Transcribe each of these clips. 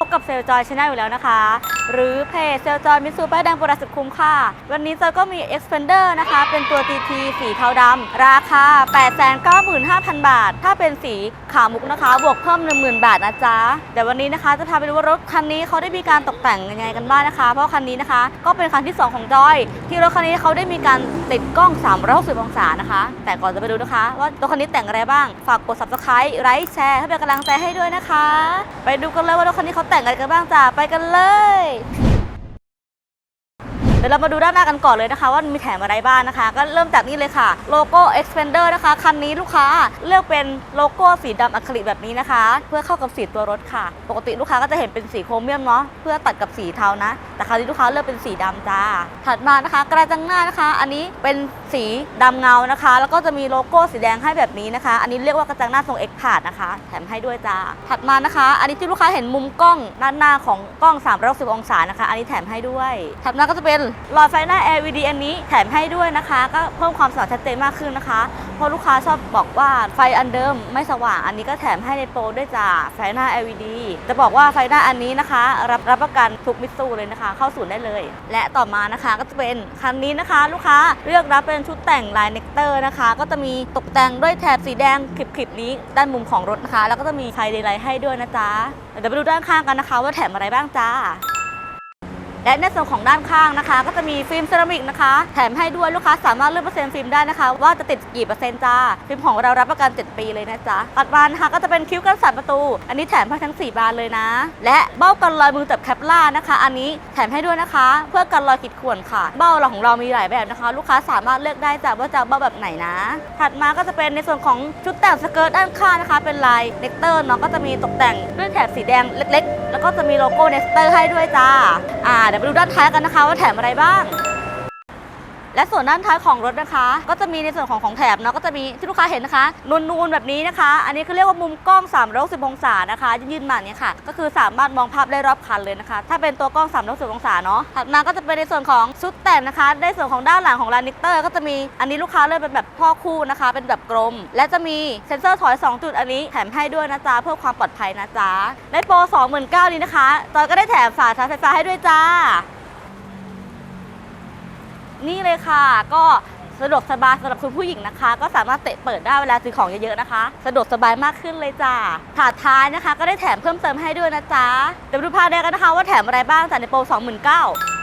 พบกับเซลจอยชาแนลอยู่แล้วนะคะ หรือเพจเซลจอยมิสูป้ายแดงโปรดักสุดคุ้มค่ะ วันนี้เจอยก็มี Expander นะคะ เป็นตัว TT สีเทาดำราคา 895,000 บาท ถ้าเป็นสีขาวมุกนะคะ บวกเพิ่ม 10,000 บาทนะจ๊ะ เดี๋ยววันนี้นะคะ จะพาไปดูว่ารถคันนี้เขาได้มีการตกแต่งยังไงกันบ้างนะคะ เพราะคันนี้นะคะ ก็เป็นคันที่ 2 ของจอย ที่รถคันนี้เขาได้มีการติดกล้อง 360 องศานะคะ แต่ก่อนจะไปดูนะคะ ว่าตัวคันนี้แต่งอะไรบ้าง ฝากกด subscribe ไลค์แชร์ให้เป็นกำลังใจให้ด้วยนะคะ ไปดูกันเลยว่ารถคันนี้เขาแต่งอะไรกันบ้างจ้าไปกันเลย เดี๋ยวเรามาดูด้านหน้ากันก่อนเลยนะคะ ว่ามีแถมอะไรบ้างนะคะ ก็เริ่มจากนี่เลยค่ะ โลโก้ Expander นะคะ คันนี้ลูกค้าเลือกเป็นโลโก้สีดำอะคริลิกแบบนี้นะคะ เพื่อเข้ากับสีตัวรถค่ะ ปกติลูกค้าก็จะเห็นเป็นสีโครเมียมเนาะเพื่อตัดกับสีเทานะแต่คราวนี้ลูกค้าเลือกเป็นสีดำจ้า ถัดมานะคะ กระจังหน้านะคะ อันนี้เป็นสีดำเงานะคะ แล้วก็จะมีโลโก้สีแดงให้แบบนี้นะคะ อันนี้เรียกว่ากระจังหน้าทรง X พาดนะคะ แถมให้ด้วยจ้า ถัดมานะคะ อันนี้ที่ลูกค้าเห็นมุมกล้องด้านหน้าของกล้อง360องศานะคะ อันนี้แถมให้ด้วย ถัดมาก็จะเป็นหลอดไฟหน้า LED อันนี้แถมให้ด้วยนะคะ ก็เพิ่มความสว่างชัดเจนมากขึ้นนะคะ เพราะลูกค้าชอบบอกว่าไฟอันเดิมไม่สว่างอันนี้ก็แถมให้ในโปรด้วยจ้าไฟหน้า LED จะบอกว่าไฟหน้าอันนี้นะคะ รับรับประกันทุกมิตซูเลยนะคะ เข้าศูนย์ได้เลย และต่อมานะคะก็จะเป็นคันนี้นะคะ ลูกค้าเลือกรับเป็นชุดแต่งลายเนกเตอร์นะคะ ก็จะมีตกแต่งด้วยแถบสีแดงคลิปๆนี้ ด้านมุมของรถนะคะ แล้วก็จะมีไฟเดย์ไลท์ให้ด้วยนะจ๊ะเดี๋ยวไปดูด้านข้างกันนะคะ ว่าแถมอะไรบ้างจ้า และในส่วนของด้านข้างนะคะ ก็จะมีฟิล์มเซรามิกนะคะ แถมให้ด้วยลูกค้าสามารถเลือกเปอร์เซ็นต์ฟิล์มได้นะคะ ว่าจะติดกี่เปอร์เซ็นต์จ้าฟิล์มของเรารับประกัน 7 ปีเลยนะจ๊ะตัดบานนะคะก็จะเป็นคิ้วกันสั่นประตู อันนี้แถมให้ทั้ง 4 บานเลยนะ และเบ้ากันรอยมือจับแคปล่านะคะ อันนี้แถมให้ด้วยนะคะ เพื่อกันรอยขีดข่วนค่ะ เบ้าเราของเรามีหลายแบบนะคะ ลูกค้าสามารถเลือกได้จ้ะว่าจะเอาเบ้าแบบไหนนะ ถัดมาก็จะเป็นในส่วนของชุดแต่งสเกิร์ตด้านข้างนะคะ เป็นลายเนกเตอร์เนาะก็จะมีตกแต่งด้วยแถบสีแดงเล็ก ๆ แล้วก็จะมีโลโก้เนสเตอร์ให้ด้วยจ้าอ่าเดี๋ยวไปดูด้านท้ายกันนะคะว่าแถมอะไรบ้าง และส่วนด้านท้ายของรถนะคะ ก็จะมีในส่วนของของแถบเนาะก็จะมีที่ลูกค้าเห็นนะคะนูนๆแบบนี้นะคะ อันนี้คือเรียกว่ามุมกล้อง360องศานะคะยืนมาอย่างนี้ยค่ะ ก็คือสามารถมองภาพได้รอบคันเลยนะคะ ถ้าเป็นตัวกล้อง360องศาเนาะถัดมาก็จะเป็นในส่วนของชุดแต่งนะคะในส่วนของด้านหลังของลานิกเตอร์ ก็จะมีอันนี้ลูกค้าเลือกเป็นแบบพ่อคู่นะคะ เป็นแบบกลม และจะมีเซ็นเซอร์ถอย 2 จุดอันนี้แถมให้ด้วยนะจ๊ะเพื่อความปลอดภัยนะจ๊ะในโปร29,000นี้นะคะจอยก็ได้แถมฝาชาร์จไฟฟ้าให้ด้วยจ้า นี่เลยค่ะ ก็สะดวกสบายสำหรับคุณผู้หญิงนะคะ ก็สามารถเตะเปิดได้เวลาซื้อของเยอะๆนะคะ สะดวกสบายมากขึ้นเลยจ้าถาดท้ายนะคะ ก็ได้แถมเพิ่มเติมให้ด้วยนะจ๊ะเดี๋ยวไปดูภายในกันนะคะว่าแถมอะไรบ้างจากในโปร 29,000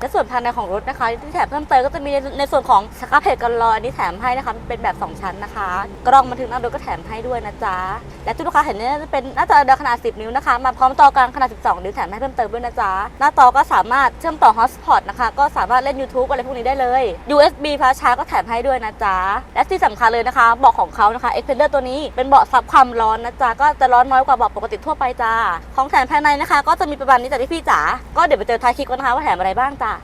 และส่วนภายในของรถนะคะ ที่แถมเพิ่มเติมก็จะมีในส่วนของสครับเพจกันลอยอันนี้แถมให้นะคะเป็นแบบ 2 ชั้นนะคะ กล้องบันทึกหน้ารถก็แถมให้ด้วยนะจ๊ะและที่ลูกค้าเห็นเนี่ยจะเป็นหน้าจอขนาด 10 นิ้วนะคะ มาพร้อมจอกลางขนาด 12 นิ้วแถมให้เพิ่มเติมด้วยนะจ๊ะหน้าจอก็สามารถเชื่อมต่อ Hotspot นะคะ ก็สามารถเล่น YouTube อะไรพวกนี้ได้เลย USB พาชาร์ก็แถมให้ด้วยนะจ๊ะและที่สำคัญเลยนะคะเบาะของเขานะคะ Expander ตัวนี้เป็นเบาะซับความร้อนนะจ๊ะก็จะร้อนน้อยกว่าเบาะปกติทั่วไปจ้าของแถมภายในนะคะ ก็จะมีประมาณนี้จ้ะพี่จ๋าก็เดี๋ยวไปเจอท้ายคลิปกันนะคะว่าแถมอะไรบ้างจ้าอ่า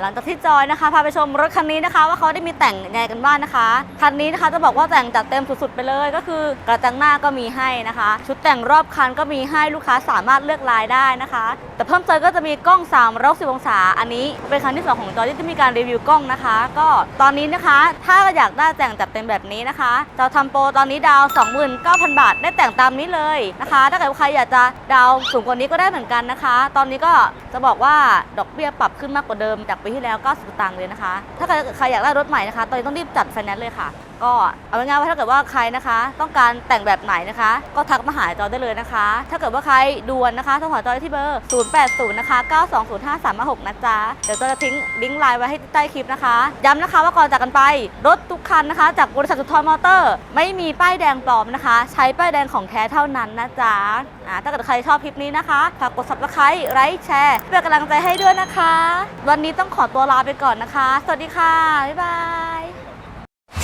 หลังจากที่จอยนะคะพาไปชมรถคันนี้นะคะ ว่าเขาได้มีแต่งยังไงกันบ้างนะคะ คันนี้นะคะจะบอกว่าแต่งจัดเต็มสุดๆไปเลยก็คือกระจังหน้าก็มีให้นะคะ ชุดแต่งรอบคันก็มีให้ลูกค้าสามารถเลือกลายได้นะคะ แต่เพิ่มเติมก็จะมีกล้อง3 6 0องศา อันนี้เป็นครั้งที่สองของจอยที่จะมีการรีวิวกล้องนะคะ ก็ตอนนี้นะคะ ถ้าอยากได้แต่งจัดเต็มแบบนี้นะคะจะทำโปรตอนนี้ดาว 29,000 บาท ได้แต่งตามนี้เลยนะคะ ถ้าเกิดว่าใครอยากจะดาวสูงกว่านี้ก็ได้เหมือนกันนะคะ ตอนนี้ก็จะบอกว่าดอกเบี้ยปรับขึ้นมากกว่าเดิมจากปีที่แล้ว90สตางค์เลยนะคะ ถ้าใครอยากได้รถใหม่นะคะ ตอนนี้ต้องรีบจัดไฟแนนซ์เลยค่ะ ก็เอาง่ายๆว่าถ้าเกิดว่าใครนะคะ ต้องการแต่งแบบไหนนะคะ ก็ทักมาหาจอยได้เลยนะคะ ถ้าเกิดว่าใครด่วนนะคะโทรหาจอยได้ที่เบอร์ 080 นะคะ 9205356 นะจ๊ะ เดี๋ยวจอยจะทิ้งลิงก์ไลน์ไว้ให้ใต้คลิปนะคะ ย้ำนะคะว่าก่อนจากกันไป รถทุกคันนะคะ จากบริษัทสุทรมอเตอร์ ไม่มีป้ายแดงปลอมนะคะ ใช้ป้ายแดงของแท้เท่านั้นนะจ๊ะอ่าถ้าเกิดใครชอบคลิปนี้นะคะฝากกด subscribe ไลค์แชร์เพื่อกำลังใจให้ด้วยนะคะ วันนี้ต้องขอตัวลาไปก่อนนะคะ สวัสดีค่ะ บ๊ายบาย